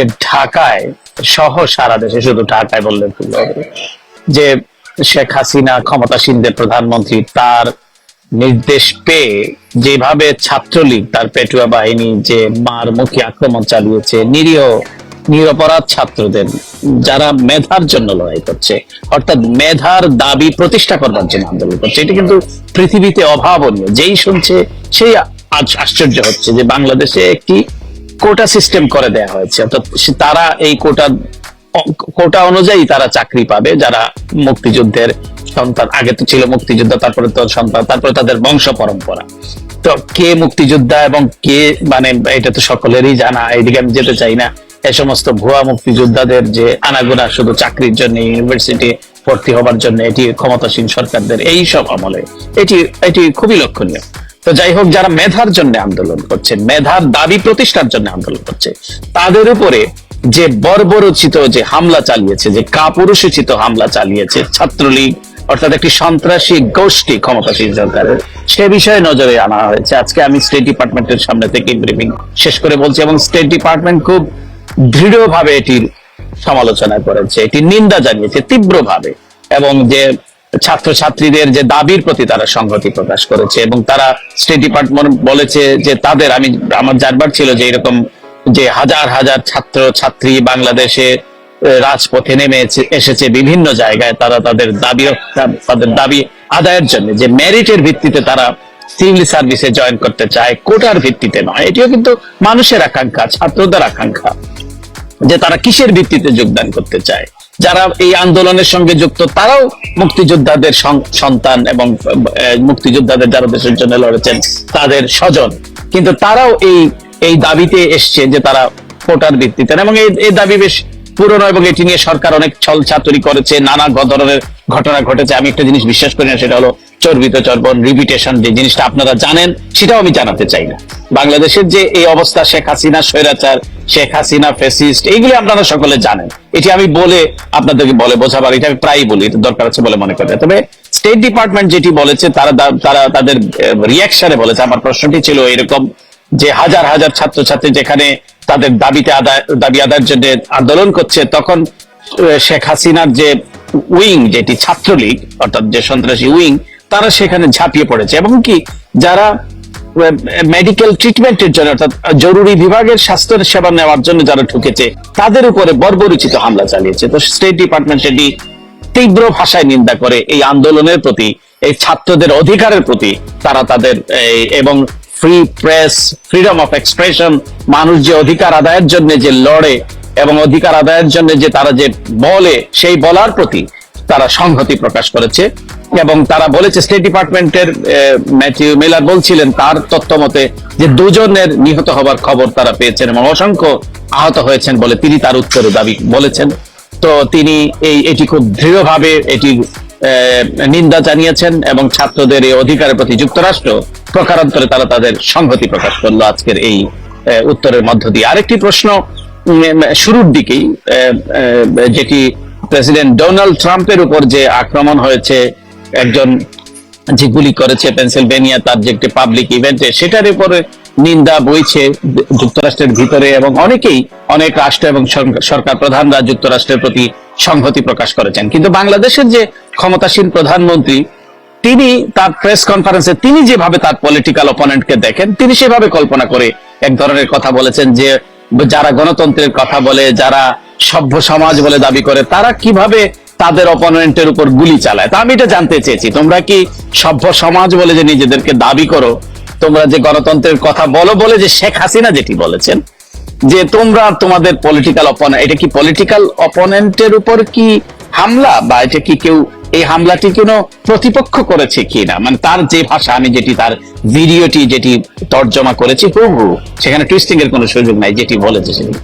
যে ঢাকায় সহ সারা দেশে শুধু ঢাকায় বললে যে শেখ হাসিনা ক্ষমতাসীনদের প্রধানমন্ত্রী তার নির্দেশ পেয়ে যেভাবে ছাত্রলীগ, তার পেটুয়া বাহিনী যে মার মুখী আক্রমণ চালিয়েছে, নিরীহ, নিরপরাধ ছাত্রদের, যারা মেধার জন্য লড়াই করছে, অর্থাৎ মেধার দাবি প্রতিষ্ঠা করবার জন্য আন্দোলন করছে, এটা কিন্তু পৃথিবীতে অভাবনীয়। যেই শুনছে সেই আশ্চর্য হচ্ছে যে বাংলাদেশে একটি কোটা সিস্টেম করে দেয়া হয়েছে। অর্থাৎ তারা এই কোটা কোটা অনুযায়ী তারা চাকরি পাবে। যারা মুক্তিযুদ্ধের সন্তান, আগে তো ছিল মুক্তিযোদ্ধা, তারপরে তো সন্তান, তারপরে তাদের বংশ পরম্পরা। তো কে মুক্তিযোদ্ধা এবং কে মানে এটা তো সকলেরই জানা, এইদিকে আমি যেতে চাই না। এই সমস্ত ভুয়া মুক্তিযোদ্ধাদের যে আনাগোনা, শুধু চাকরির জন্য ইউনিভার্সিটি ভর্তি হবার জন্য, এটি ক্ষমতাসীন সরকারদের, এই সব আমলে। এটি এটি খুবই লক্ষণীয়। তো যাই হোক, যারা মেধার জন্য আন্দোলন করছে, মেধার দাবি প্রতিষ্ঠার জন্য আন্দোলন করছে, তাদের উপরে যে বর্বরচিত যে হামলা চালিয়েছে, যে কাপুরুষোচিত হামলা চালিয়েছে ছাত্রলীগ, অর্থাৎ একটি সন্ত্রাসী গোষ্ঠী ক্ষমতাসীন সরকারের, সে বিষয়ে নজরে আনা হয়েছে। আজকে আমি স্টেট ডিপার্টমেন্টের সামনে থেকে ব্রিফিং শেষ করে বলছি এবং স্টেট ডিপার্টমেন্ট খুব দৃঢ়ভাবে এটির সমালোচনা করেছে এটি নিন্দা জানিয়েছে তীব্রভাবে এবং যে ছাত্রছাত্রীদের যে দাবির প্রতি তারা সংহতি প্রকাশ করেছে এবং তারা স্টেট ডিপার্টমেন্ট বলেছে যে তাদের, আমি, আমার জানবার ছিল যে এরকম যে হাজার হাজার ছাত্র ছাত্রী বাংলাদেশে রাজপথে নেমে এসেছে বিভিন্ন জায়গায়, তারা তাদের দাবি তাদের দাবি আদায়ের জন্য যে মেরিটের ভিত্তিতে তারা সিভিল সার্ভিসে জয়েন করতে চায়, কোটার ভিত্তিতে নয়। এটিও কিন্তু মানুষের আকাঙ্ক্ষা, ছাত্রদের আকাঙ্ক্ষা যে তারা কিসের ভিত্তিতে যোগদান করতে চায়। যারা এই আন্দোলনের সঙ্গে যুক্ত, তারাও মুক্তিযোদ্ধাদের সন্তান এবং মুক্তিযোদ্ধাদের যারা দেশের জন্য লড়েছেন, তাদের স্বজন। কিন্তু তারাও এই এই দাবিতে এসছে যে তারা ভোটার ভিত্তিতে। এবং এই দাবি বেশ পুরনো এবং এটি নিয়ে সরকার অনেক ছল ছাতুরি করেছে, নানা ধরনের ঘটনা ঘটেছে। আমি একটা জিনিস বিশ্বাস করি না, সেটা হলো চর্বিত চর্বণ রিপিটেশন যে জিনিসটা আপনারা জানেন, সেটাও আমি জানাতে চাই না। বাংলাদেশের যে এই অবস্থা, শেখ হাসিনা স্বৈরাচার, শেখ হাসিনা ফেসিস্ট এইগুলি আপনারা সকলে জানেন। এটি আমি বলে আপনাদেরকে বলে বোঝাবার, এটা আমি প্রায়ই বলি, এটা দরকার আছে বলে মনে করি। তবে স্টেট ডিপার্টমেন্ট যেটি বলেছে, তারা তারা তাদের রিয়াকশনে বলেছে, আমার প্রশ্নটি ছিল এরকম যে হাজার হাজার ছাত্রছাত্রী যেখানে তাদের দাবিতে আদায় দাবি আদায়ের জন্য আন্দোলন করছে, তখন শেখ হাসিনার যে উইং, যেটি ছাত্রলীগ, অর্থাৎ যে সন্ত্রাসী উইং তারা সেখানে ঝাঁপিয়ে পড়েছে। এবং কি, যারা মেডিকেল ট্রিটমেন্টের জন্য, অর্থাৎ জরুরি বিভাগের স্বাস্থ্য সেবা নেওয়ার জন্য যারা ঢুকেছে, তাদের উপরে বর্বরচিত হামলা চালিয়েছে। তো স্টেট ডিপার্টমেন্ট সেটি তীব্র ভাষায় নিন্দা করে এই আন্দোলনের প্রতি, এই ছাত্রদের অধিকারের প্রতি তারা তাদের এবং free press freedom of expression মানুষ যে অধিকার আদায়ের জন্য যে লড়ে, এবং অধিকার আদায়ের জন্য যে তারা যে বলে, সেই বলার প্রতি তারা সংহতি প্রকাশ করেছে। এবং তারা বলেছে স্টেট ডিপার্টমেন্টের ম্যাথিউ মিলার বলছিলেন তার তথ্য মতে যে দুজনের নিহত হবার খবর তারা পেয়েছেন এবং অসংখ্য আহত হয়েছেন বলে তিনি তার উত্তরে দাবি বলেছেন। তো তিনি এই, এটি খুব দৃঢ়ভাবে এটি নিন্দা জানিয়েছেন এবং ছাত্রদের এই অধিকারের প্রতি যুক্তরাষ্ট্র প্রকারান্তরে তারা তাদের সংহতি প্রকাশ করল আজকের এই উত্তরের মধ্য দিয়ে। আরেকটি প্রশ্ন শুরুর দিকেই যেটি প্রেসিডেন্ট ডোনাল্ড ট্রাম্পের উপর যে আক্রমণ হয়েছে একজন যে গুলি করেছে পেনসিলভেনিয়া, তার যে একটি পাবলিক ইভেন্টে সেটার উপরে নিন্দা বইছে যুক্তরাষ্ট্রের ভিতরে এবং অনেকেই, অনেক রাষ্ট্র এবং সরকার- প্রধানরা যুক্তরাষ্ট্রের প্রতি সংহতি প্রকাশ করেছেন। কিন্তু বাংলাদেশের যে ক্ষমতাসীন প্রধানমন্ত্রী, তিনি তার প্রেস কনফারেন্সে তিনি যেভাবে তার পলিটিক্যাল অপোনেন্টকে দেখেন, তিনি সেভাবে কল্পনা করে এক ধরনের কথা বলেছেন যে, যারা গণতন্ত্রের কথা বলে, যারা সভ্য সমাজ বলে দাবি করে, তারা কীভাবে তাদের অপোনেন্টের উপর গুলি চালায়। তা আমি এটা জানতে চেয়েছি। তোমরা কি সভ্য সমাজ বলে যে নিজেদেরকে দাবি করো? তোমরা যে গণতন্ত্রের কথা বলো, বলে যে শেখ হাসিনা যেটি বলেছেন, যে তোমরা তোমাদের পলিটিক্যাল অপোনেন্ট এটা কি পলিটিক্যাল অপোনেন্টের উপর কি হামলা? বা এটা কি কেউ এই হামলাটি কোনো প্রতিপক্ষ করেছে কি না মানে তার যে ভাষা, আমি যেটি তার ভিডিওটি যেটি তর্জমা করেছি, হুবহু। সেখানে টুইস্টিং এর কোনো সুযোগ নাই, যেটি বলেছে সেটি।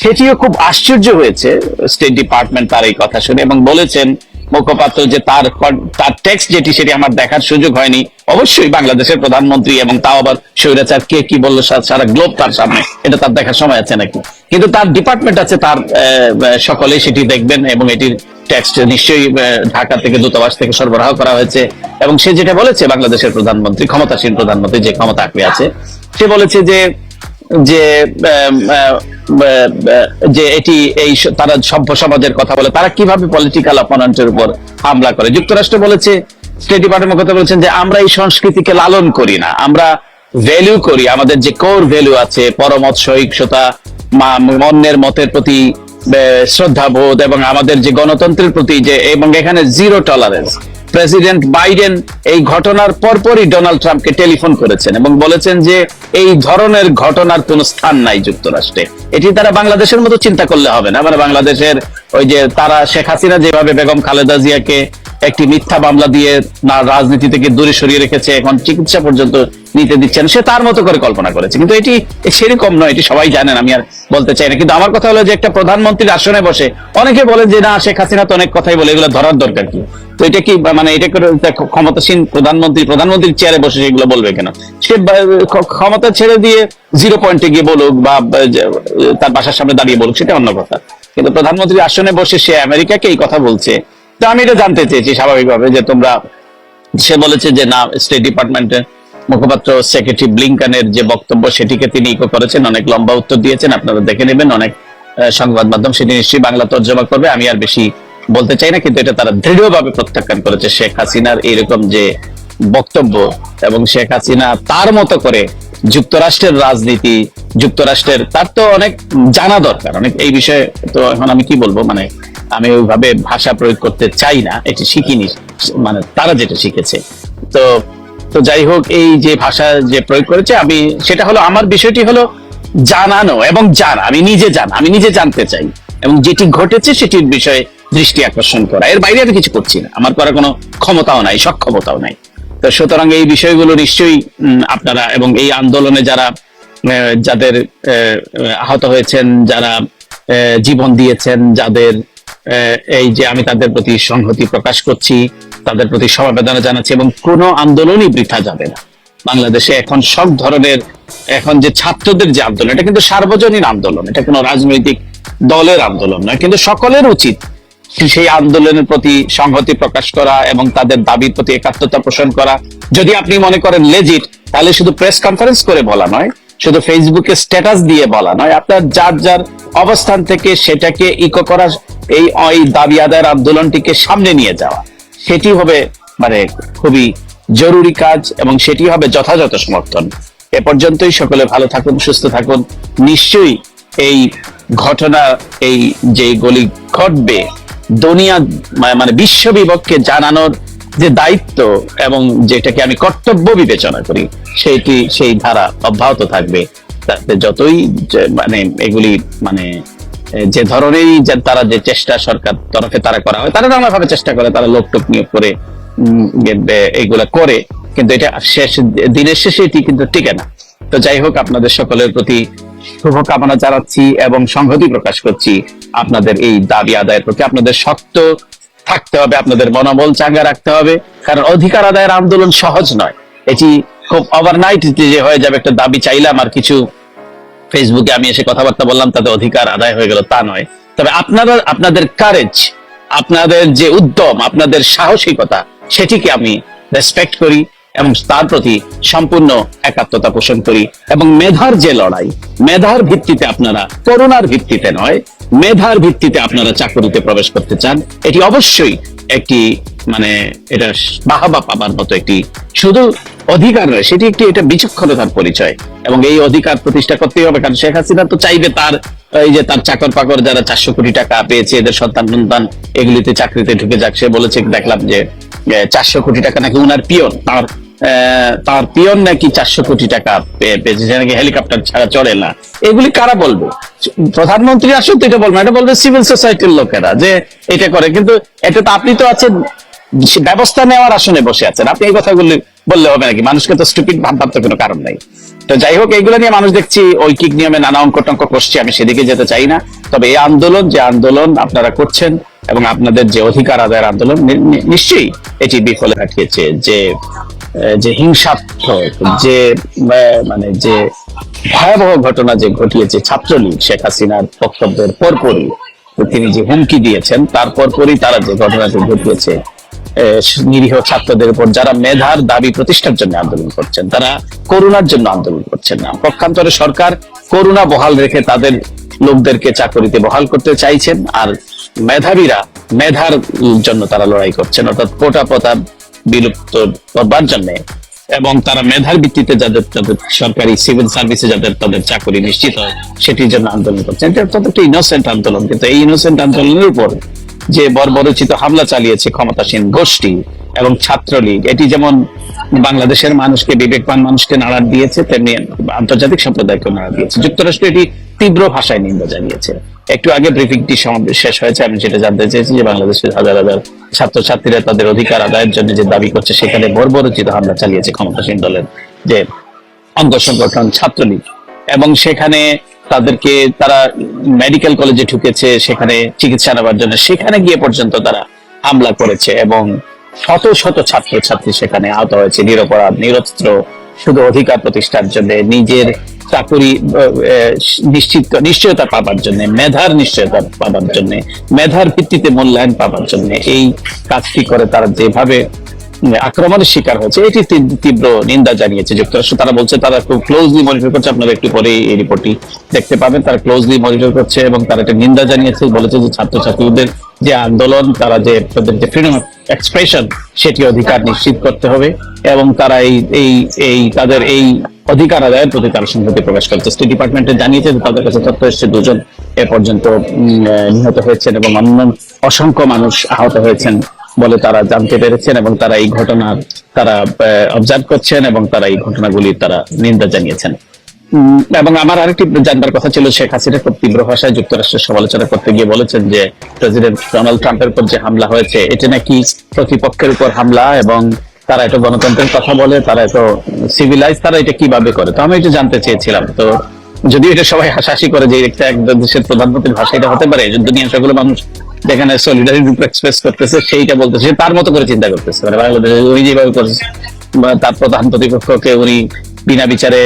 সেটিও খুব আশ্চর্য হয়েছে স্টেট ডিপার্টমেন্ট তার এই কথা শুনে এবং বলেছেন মুখপাত্র যে তার তার টেক্সট যেটি সেটি আমার দেখার সুযোগ হয়নি, অবশ্যই বাংলাদেশের প্রধানমন্ত্রী এবং তাও আবার স্বৈরাচার, কে কি বলল সারা গ্লোব তার সামনে, এটা তার দেখার সময় আছে নাকি? কিন্তু তার ডিপার্টমেন্ট আছে, তার সকলে সেটি দেখবেন এবং এটির টেক্সট নিশ্চয়ই ঢাকা থেকে দূতাবাস থেকে সরবরাহ করা হয়েছে এবং সে যেটা বলেছে বাংলাদেশের প্রধানমন্ত্রী, ক্ষমতাসীন প্রধানমন্ত্রী যে ক্ষমতা আঁকড়ে আছে, সে বলেছে যে যে যে এটি এই তারা সভ্য সমাজের কথা বলে, তারা কীভাবে পলিটিক্যাল অপোনেন্টের উপর হামলা করে? যুক্তরাষ্ট্র বলেছে স্টেট ডিপার্টমেন্ট কথা বলেছেন যে, আমরা এই সংস্কৃতিকে লালন করি না, আমরা ভ্যালু করি, আমাদের যে কোর ভ্যালু আছে, পরমত, সহিংসতা অন্যের মতের প্রতি শ্রদ্ধাবোধ এবং আমাদের যে গণতন্ত্রের প্রতি যে, এবং এখানে জিরো টলারেন্স প্রেসিডেন্ট বাইডেন এই ঘটনার পরপরই ডোনাল্ড ট্রাম্পকে টেলিফোন করেছেন এবং বলেছেন যে এই ধরনের ঘটনার কোনো স্থান নাই যুক্তরাষ্ট্রে। এটি তারা বাংলাদেশের মতো চিন্তা করলে হবে না। মানে বাংলাদেশের ওই যে তারা শেখ হাসিনা যেভাবে বেগম খালেদা জিয়াকে একটি মিথ্যা মামলা দিয়ে রাজনীতি থেকে দূরে সরিয়ে রেখেছে, এখন চিকিৎসা পর্যন্ত নিতে দিচ্ছেন সে তার মতো করে কল্পনা করেছে। কিন্তু এটি সেরকম নয়, এটি সবাই জানেন, আমি আর বলতে চাই না। কিন্তু আমার কথা হলো যে একটা প্রধানমন্ত্রীর আসনে বসে অনেকে বলেন যে, না, শেখ হাসিনা তো অনেক কথাই বলে, এগুলো ধরার দরকার কি? তো এটা কি মানে এটা ক্ষমতাসীন প্রধানমন্ত্রী, প্রধানমন্ত্রীর চেয়ারে বসে সেগুলো বলবে কেন? সে ক্ষমতা ছেড়ে দিয়ে জিরো পয়েন্টে গিয়ে বলুক বা তার বাসার সামনে দাঁড়িয়ে বলুক, সেটা অন্য কথা। কিন্তু প্রধানমন্ত্রীর আসনে বসে সে আমেরিকাকে এই কথা বলছে। তো আমি এটা জানতে চেয়েছি স্বাভাবিকভাবে যে তোমরা, সে বলেছে যে, না স্টেট ডিপার্টমেন্টের মুখপাত্র সেক্রেটারি ব্লিংকানের যে বক্তব্য সেটিকে তিনি ইকো করেছেন, অনেক লম্বা উত্তর দিয়েছেন, আপনারা দেখে নেবেন, অনেক সংবাদ মাধ্যম সেটি নিশ্চয়ই বাংলা তর্জমা করবে, আমি আর বেশি বলতে চাই না, কিন্তু এটা তারা দৃঢ়ভাবে প্রত্যাখ্যান করেছে শেখ হাসিনার এইরকম যে বক্তব্য এবং শেখ হাসিনা তার মতো করে যুক্তরাষ্ট্রের রাজনীতি, যুক্তরাষ্ট্রের, তার তো অনেক জানা দরকার, অনেক এই বিষয়ে তো এখন আমি কি বলব মানে আমি ওইভাবে ভাষা প্রয়োগ করতে চাই না, এটি শিখিনি মানে তারা যেটা শিখেছে। তো তো যাই হোক, এই যে ভাষা যে প্রয়োগ করেছে, আমি সেটা হলো আমার বিষয়টি হলো জানানো এবং জানা। আমি নিজে জানা, আমি নিজে জানতে চাই। এবং যেটি ঘটেছে সেটির বিষয়ে দৃষ্টি আকর্ষণ করা। এর বাইরে আমি কিছু করছি না। আমার করার কোনো ক্ষমতাও নাই, সক্ষমতাও নাই। তো সুতরাং এই বিষয়গুলো নিশ্চয়ই আপনারা এবং এই আন্দোলনে যারা যাদের আহত হয়েছেন, যারা জীবন দিয়েছেন, যাদের এই যে আমি তাদের প্রতি সংহতি প্রকাশ করছি তাদের প্রতি সমবেদনা জানাচ্ছি এবং কোনো আন্দোলনই বৃথা যাবে না। বাংলাদেশে এখন সব ধরনের, এখন যে ছাত্রদের যে আন্দোলন, এটা কিন্তু সার্বজনীন আন্দোলন, এটা কোনো রাজনৈতিক দলের আন্দোলন নয়, কিন্তু সকলের উচিত সেই আন্দোলনের প্রতি সংহতি প্রকাশ করা এবং তাদের দাবির প্রতি একাত্মতা পোষণ করা। যদি আপনি মনে করেন লেজিট তাহলে শুধু প্রেস কনফারেন্স করে বলা নয়, শুধু ফেসবুকে স্ট্যাটাস দিয়ে বলা নয়, আপনার যার যার অবস্থান থেকে সেটাকে ইকো করা এই দাবি আদায়ের আন্দোলনটিকে সামনে নিয়ে যাওয়া। সেটি হবে মানে খুবই জরুরি কাজ এবং সেটি হবে যথাযথ সমর্থন। এ পর্যন্তই সকলে ভালো থাকুন, সুস্থ থাকুন। নিশ্চয়ই এই ঘটনা, এই যে গলি ঘটবে, দুনিয়া মানে বিশ্ব বিভক্তকে জানানোর যে দায়িত্ব এবং যেটাকে আমি কর্তব্য বিবেচনা করি সেইটি সেই ধারা অব্যাহত থাকবে। তাতে যতই মানে এগুলি মানে যে ধরনেরই তারা যে চেষ্টা সরকার তরফে তারা করা হয়, তারা নানাভাবে চেষ্টা করে, তারা লোক টোক নিয়োগ করে এগুলা করে, কিন্তু এটা শেষ দিনের শেষে এটি কিন্তু টিকে না। তো যাই হোক, আপনাদের সকলের প্রতি শুভকামনা জানাচ্ছি এবং সংহতি প্রকাশ করছি আপনাদের এই দাবি আদায়ের প্রতি। আপনাদের শক্ত থাকতে হবে, আপনাদের মনোবল চাঙ্গা রাখতে হবে, কারণ অধিকার আদায়ের আন্দোলন সহজ নয়। এটি খুব ওভারনাইট যে হয়ে যাবে, একটা দাবি চাইলাম আর কিছু ফেসবুকে আমি এসে কথাবার্তা বললাম তাতে অধিকার আদায় হয়ে গেল, তা নয়। তবে আপনারা, আপনাদের কারেজ আপনাদের যে উদ্যম, আপনাদের সাহসিকতা, সেটিকে আমি রেসপেক্ট করি এবং তার প্রতি সম্পূর্ণ একাত্মতা পোষণ করি এবং মেধার যে লড়াই, মেধার ভিত্তিতে আপনারা করোনার ভিত্তিতে নয়, মেধার ভিত্তিতে আপনারা চাকরিতে প্রবেশ করতে চান, এটি অবশ্যই একটি মানে এটা বাহাবা পাবার মতো একটি শুধু অধিকার নয়, সেটি একটি এটা বিচক্ষণতার পরিচয়। এবং এই অধিকার প্রতিষ্ঠা করতেই হবে, কারণ শেখ হাসিনা তো চাইবে তার, এই যে তার চাকর পাকর যারা চারশো কোটি টাকা পেয়েছে, এদের সন্তান সন্তান এগুলিতে চাকরিতে ঢুকে যাক। সে বলেছে, দেখলাম যে চারশো কোটি টাকা নাকি উনার পিয়ন, তার তার পিয়ন নাকি চারশো কোটি টাকা পেয়েছে, সে নাকি হেলিকপ্টার ছাড়া চড়ে না। এগুলি কারা বলবে? প্রধানমন্ত্রী আসুন তো এটা বলবে এটা বলবে সিভিল সোসাইটির লোকেরা যে এটা করে। কিন্তু এটা তো আপনি তো আছেন ব্যবস্থা নেওয়ার আসনে বসে আছেন। আপনি এই কথাগুলি বললে হবে নাকি? মানুষকে তো স্টুপিড তো কোনো কারণ নাই। তো যাই হোক, এইগুলো নিয়ে মানুষ দেখছি, ঐকিক নিয়মে নানা অঙ্ক টঙ্ক করছে, আমি সেদিকে যেতে চাই না। তবে এই আন্দোলন, যে আন্দোলন আপনারা করছেন এবং আপনাদের যে অধিকার আদায়ের আন্দোলন নিশ্চয়ই এটি বিফলে ঘটিয়েছে যে যে হিংসাত্মক, যে মানে যে ভয়াবহ ঘটনা যে ঘটিয়েছে ছাত্রলীগ, শেখ হাসিনার বক্তব্যের পরপরই তিনি যে হুমকি দিয়েছেন, তার পরপরই তারা যে ঘটনাটি ঘটিয়েছে নিরীহ ছাত্রদের উপর যারা মেধার দাবি প্রতিষ্ঠার জন্য আন্দোলন করছেন, তারা করোনার জন্য আন্দোলন করছেন না। পক্ষান্তরে সরকার করোনা বহাল রেখে তাদের লোকদেরকে চাকরিতে বহাল করতে চাইছেন, আর মেধাবীরা মেধার জন্য তারা লড়াই করছেন, অর্থাৎ কোটা প্রথা বিলুপ্ত করবার জন্য। এবং তারা মেধার ভিত্তিতে যাদের যাদের সরকারি সিভিল সার্ভিসে যাদের, তাদের চাকরি নিশ্চিত হয়, সেটির জন্য আন্দোলন করছেন। এটা অত্যন্ত ইনোসেন্ট আন্দোলন, কিন্তু এই ইনোসেন্ট আন্দোলনের উপর যে বর্বরচিত হামলা চালিয়েছে ক্ষমতাসীন গোষ্ঠী এবং ছাত্রলীগ। এটি যেমন বাংলাদেশের মানুষকে, বিবেকবান মানুষকে নাড়া দিয়েছে, তেমনি আন্তর্জাতিক সম্প্রদায়কে নাড়া দিয়েছে। যুক্তরাষ্ট্র এটি তীব্র ভাষায় নিন্দা জানিয়েছে। একটু আগে ব্রিফিংটি শেষ হয়েছে, আমি যেটা জানতে চেয়েছি যে বাংলাদেশের হাজার হাজার ছাত্রছাত্রীরা তাদের অধিকার আদায়ের জন্য যে দাবি করছে, সেখানে বর্বরোচিত হামলা চালিয়েছে ক্ষমতাসীন দলের যে অঙ্গ সংগঠন ছাত্রলীগ। এবং সেখানে তাদেরকে তারা মেডিকেল কলেজে ঢুকেছে, সেখানে চিকিৎসা নেওয়ার জন্য। সেখানে গিয়ে পর্যন্ত তারা হামলা করেছে এবং শত শত ছাত্র ছাত্রী সেখানে আহত হয়েছে। নিরপরাধ, নিরস্ত্র, শুধু অধিকার প্রতিষ্ঠার জন্য, নিজের চাকরি নিশ্চিত, নিশ্চয়তা পাবার জন্য, মেধার নিশ্চয়তা পাবার জন্য, মেধার ভিত্তিতে মূল্যায়ন পাবার জন্য। এই কাজটি করে তারা যেভাবে আক্রমণের শিকার হয়েছে এটি তীব্র- নিন্দা জানিয়েছে যুক্তরাষ্ট্র। তারা বলছে, তারা খুব ক্লোজলি মনিটর করছে। আপনারা একটু পরে এই রিপোর্টটি দেখতে পাবেন। তারা ক্লোজলি মনিটর করছে এবং তারা একটা নিন্দা জানিয়েছে। বলেছে যে ছাত্রছাত্রীদের যে আন্দোলন, তারা যে, তাদের যে ফ্রিডম অফ এক্সপ্রেশন সেটি অধিকার নিশ্চিত করতে হবে এবং তারা এই এই তাদের এই অধিকার আদায়ের প্রতি তারা সংহতি প্রকাশ করছে। স্টেট ডিপার্টমেন্টে জানিয়েছে যে তাদের কাছে তথ্য এসেছে। দুজন এ পর্যন্ত নিহত হয়েছেন এবং অন্য অসংখ্য মানুষ আহত হয়েছেন। বলে তারা জানতে পেরেছেন এবং তারা এই ঘটনার তারা অবজার্ভ করছেন এবং তারা এই ঘটনাগুলির তারা নিন্দা জানিয়েছেন। এবং আমার আরেকটি জানবার কথা ছিল শেখ হাসিনা খুব তীব্র ভাষায় যুক্তরাষ্ট্রের সমালোচনা করতে গিয়ে বলেছেন যে প্রেসিডেন্ট ডোনাল্ড ট্রাম্পের উপর যে হামলা হয়েছে এটি নাকি প্রতিপক্ষের উপর হামলা এবং তারা এত গণতন্ত্রের কথা বলে তারা এত সিভিলাইজ তারা এটা কীভাবে করে? তো আমি এটা জানতে চেয়েছিলাম। তো যদিও এটা সবাই হাসাহাসি করে যে একটা এক দেশের প্রধানমন্ত্রীর ভাষা এটা হতে পারে দুনিয়ার সকল মানুষ যেখানে সলিডারিটি এক্সপ্রেস করতেছে, সেইটা বলতেছে, সে তার মতো করে চিন্তা করতেছে। মানে বাংলাদেশে উনি যেভাবে করেছে তার প্রধান প্রতিপক্ষকে উনি বিনা বিচারে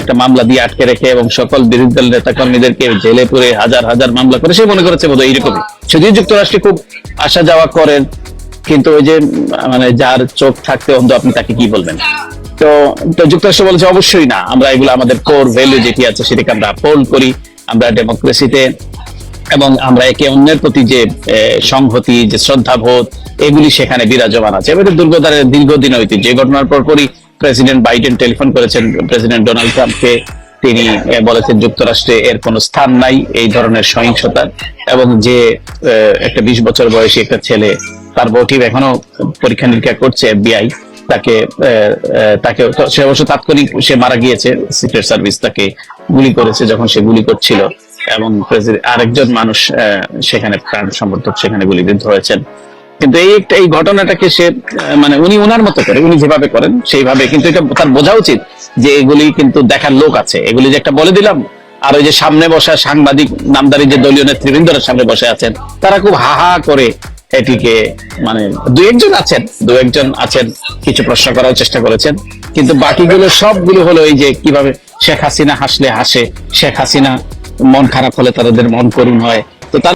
একটা মামলা দিয়ে আটকে রেখে, এবং সকল বিরোধী দল নেতা কর্মীদেরকে জেলে পুরে হাজার হাজার মামলা করে, সে মনে করেছে বোধ এইরকমই। যদিও যুক্তরাষ্ট্রে খুব আসা যাওয়া করেন, কিন্তু ওই যে মানে যার চোখ থাকতে অন্ধ, আপনি তাকে কি বলবেন? তো তো যুক্তরাষ্ট্র বলেছে, অবশ্যই না, আমরা এগুলো আমাদের কোর ভ্যালু যেটি আছে, সেটাকে আমরা আপহোল্ড করি। আমরা ডেমোক্রেসিতে এবং আমরা একে অন্যের প্রতি যে সংহতি, যে শ্রদ্ধাবোধ, এগুলি সেখানে বিরাজমান আছে। এবং এটা দুর্গদারের দীর্ঘদিন ঐতিহ্য। এই ঘটনার পরপরই প্রেসিডেন্ট বাইডেন টেলিফোন করেছেন। প্রেসিডেন্ট ডোনাল্ড ট্রাম্পকে। তিনি বলেছেন যুক্তরাষ্ট্রে এর কোনো স্থান নাই এই ধরনের সহিংসতার এবং যে একটা বিশ বছর বয়সী একটা ছেলে, তার বউটি এখনও পরীক্ষা নিরীক্ষা করছে এফবিআই। তাকে তাকে সে অবশ্য তাৎক্ষণিক সে মারা গিয়েছে। সিক্রেট সার্ভিস তাকে গুলি করেছে যখন সে গুলি করছিল। এবং আরেকজন মানুষ সেখানে প্রাণ সমর্থক সেখানে গুলিবিদ্ধ হয়েছেন। কিন্তু এই একটা এই ঘটনাটাকে সে মানে উনি ওনার মতো করে, উনি যেভাবে করেন, সেইভাবে কিন্তু এটা তার বোঝা উচিত যে এগুলি কিন্তু দেখার লোক আছে। এগুলি যে একটা বলে দিলাম, আর ওই যে সামনে বসা সাংবাদিক, নামদারি যে দলীয় নেতৃবৃন্দরা সামনে বসে আছেন, তারা খুব হা হা করে এটিকে মানে দু একজন আছেন, দু একজন আছেন, কিছু প্রশ্ন করার চেষ্টা করেছেন। কিন্তু বাকিগুলো সবগুলো হলো এই যে কীভাবে শেখ হাসিনা হাসলে হাসে, শেখ হাসিনা মন খারাপ হলে তাদের মন করুণ হয়। তো তার